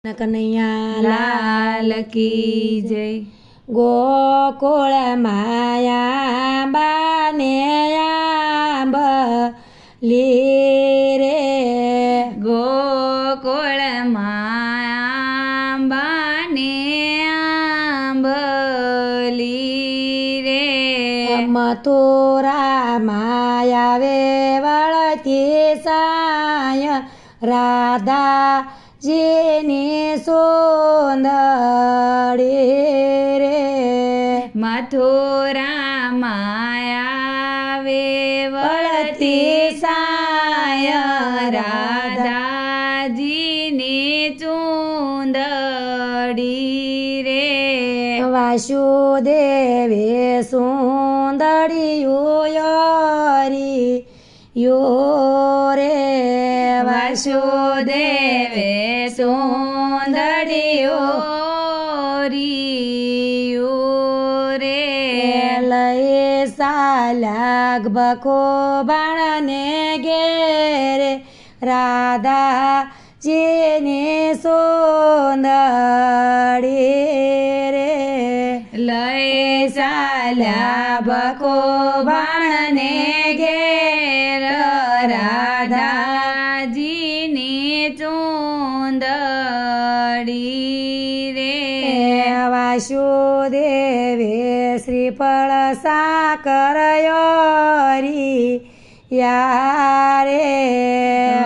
કનૈયા લાલ કી જય ગોકુળ માયા બાને આંબ રે ગોકુળ આંબાને આંબલી રે મથુરા માયા વળતી સાય રાધા જીની સુંદરી રે મથુરા માયા વળતી સાય રાધાજીને ચૂંદડી રે. વાસુદેવે સુંદરિયું યોરી યો રે, વાસુદેવે સુંદડીઓ રે. લઈ સાલાગ બકો બાણને ઘેરે રાધા જેને સુંદરી રે. લઈ સાલા બકો બાણને ઘેર વાસુદેવે શ્રીફળ સાકર યોરી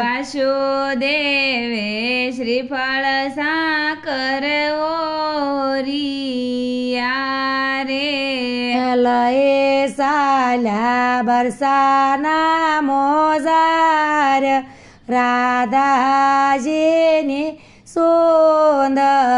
વાસુદેવે શ્રીફળ સાકર ઓરિયા રે લય સાલા બરસાના મોજાર. રાધાજીની સુંદરી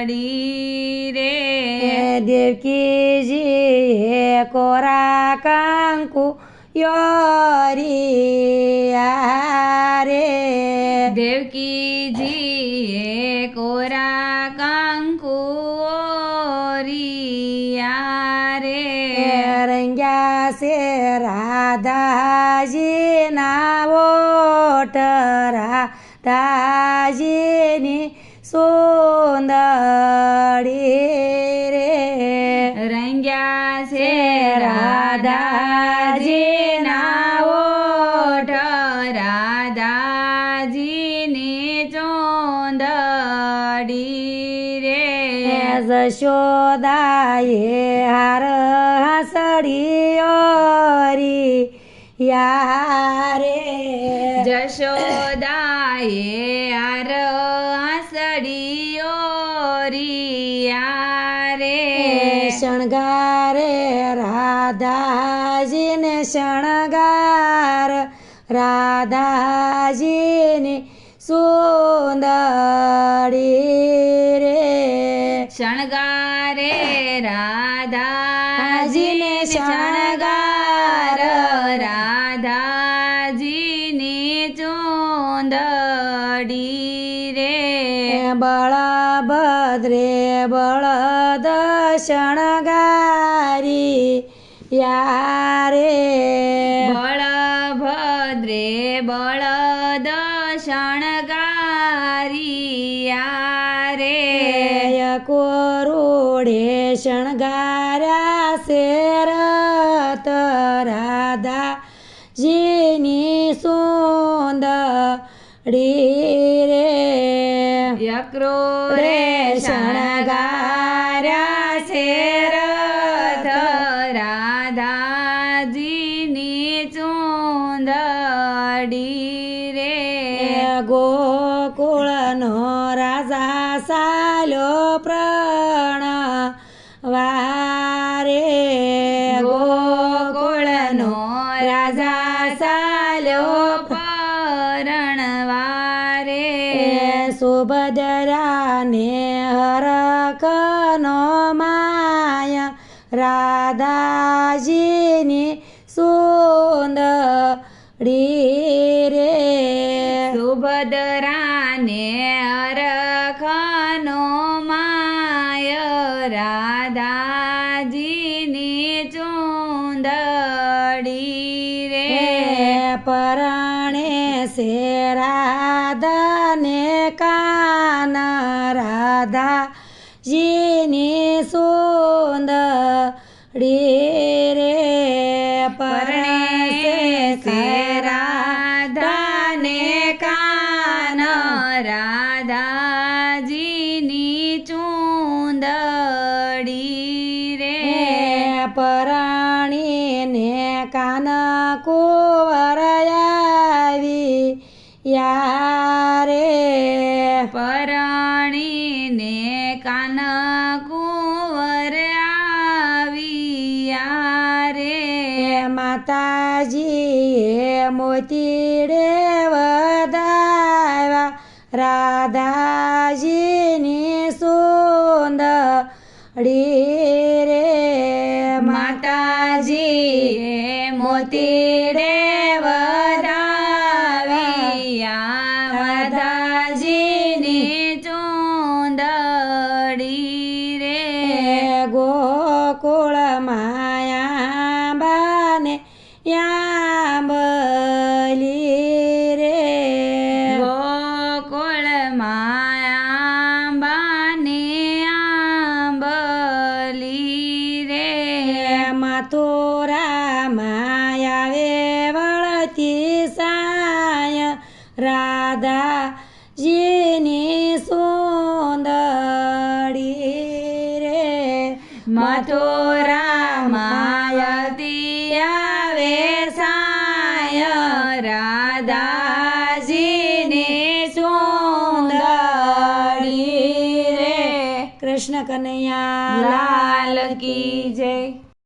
ચૂંદડી રે હે કોરા કંકુ યોરી રે દેવકીજીએ કોરા કંકુ રે રંગ્યા છે રાધાજીના ઓટ રાધાજીની સુંદરી રે. રંગ્યા છે રાધાજીના ઓઠ રાધાજીની ચોંદડી રે. જશોદાએ હાર હાસડીઓરી યારે. જશોદાએ શણગારે રાધાજીને શણગાર. રાધાજીની સુંદરી રે. શણગારે રાધાજીને શણગાર. બળદ શણગારી યારે? બળભદ્રે બળદ શણગારી યારે? કોરોડે શણગાર્યા શેર તરાધા જીની સુંદરી. રે યક્રો રે શણગાર્યા છે રથ રાધાજીની ચૂંદડી રે ગોકુળનો રાજા સાલો પ્રણ વારે ગોકુળનો રાજા સાલ્યો સુભદ્રાને હરકનો માય રાધાજીની સુંદરી રે સુભદ્રાને અરખનો માય રાધાજીની ચુંદડી રે પરણે શેરા રાધા, જીની સોંદ રે પરણે સે રાધાને કાન. રાધાજીની ચૂંદડી રે પરાણીને કાન કુંવર આવી કાન કુંવર આવ્યા રે. માતાજી મોતીડે વધાવ્યા. રાધાજીની સુંદરી રે માતાજી મોતીડે વધાવ્યા. સાય